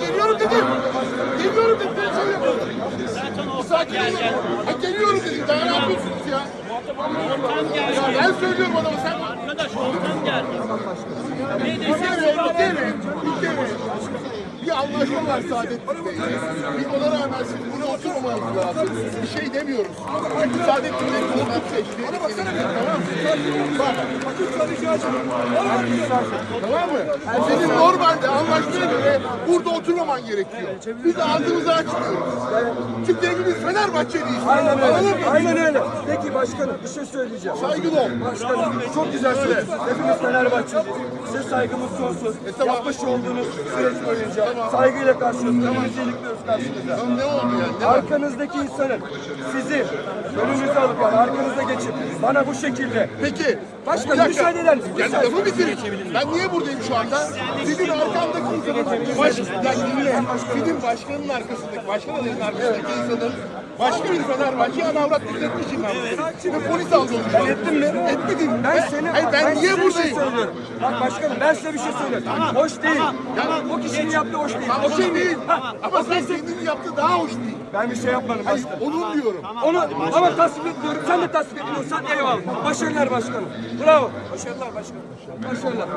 geliyorum dedim. Geliyorum dedim. Ben söylüyorum. Sakin olun. Ha, geliyorum dedim. Daha ne yapıyorsunuz ya? Ya ben söylüyorum adama sen. Arkadaş ortam geldi. Ne Bir kere, bir kere, bir kere. Bir anlaşma var Saadettin Bey. Biz ona rağmen siz buna oturmamanız lazım. Bir şey demiyoruz. Çünkü Saadettin Bey koltuk seçti. Tamam mı? Bak. Tamam mı? Senin normalde anlaşmaya göre burada oturmaman gerekiyor. Biz ağzımızı açmıyoruz. Çünkü hepimiz Fenerbahçeliyiz. Aynen öyle. Aynen öyle. Peki başkanım bir şey söyleyeceğim. Saygılı ol. Başkanım çok güzel söylediniz. Hepimiz Fenerbahçeliyiz. Size saygımız sonsuz. E, tamam. Yapmış olduğunuz süreç boyunca saygıyla karşılıyoruz. Önümüzü ilikliyoruz karşınıza. Tamam, Ne oldu yani? Arkanızdaki insanın sizi önünüze alıp yani arkanıza geçip bana bu şekilde Peki. Başkanım, müsaade eder misin? Yani lafı. Ben niye buradayım şu anda? Sizin arkandaki insanın baş, ya dinle. Başkanın arkasındaki, başkan adayının arkasındaki insanın başka bir Fenerbahçe ana avrat düzeltmişim ben. Ve polis aldı onu. Ben ettim mi? Etmedim. Ben seni Hayır, ben, size niye şey buradayım? söylüyorum. Bak başkanım ben size bir şey söylüyorum. Hoş değil. O kişinin yaptığı hoş değil. Tamam, o şey değil. Ama sen kendini yaptı daha hoş değil. Ben bir şey yapmadım Hayır, başkanım. onun diyorum. Onu ama tasvip etmiyorum. Sen de tasvip etmiyorsan eyvallah. Başarılar başkanım. Bravo. Başarılar başkanım. Başarılar.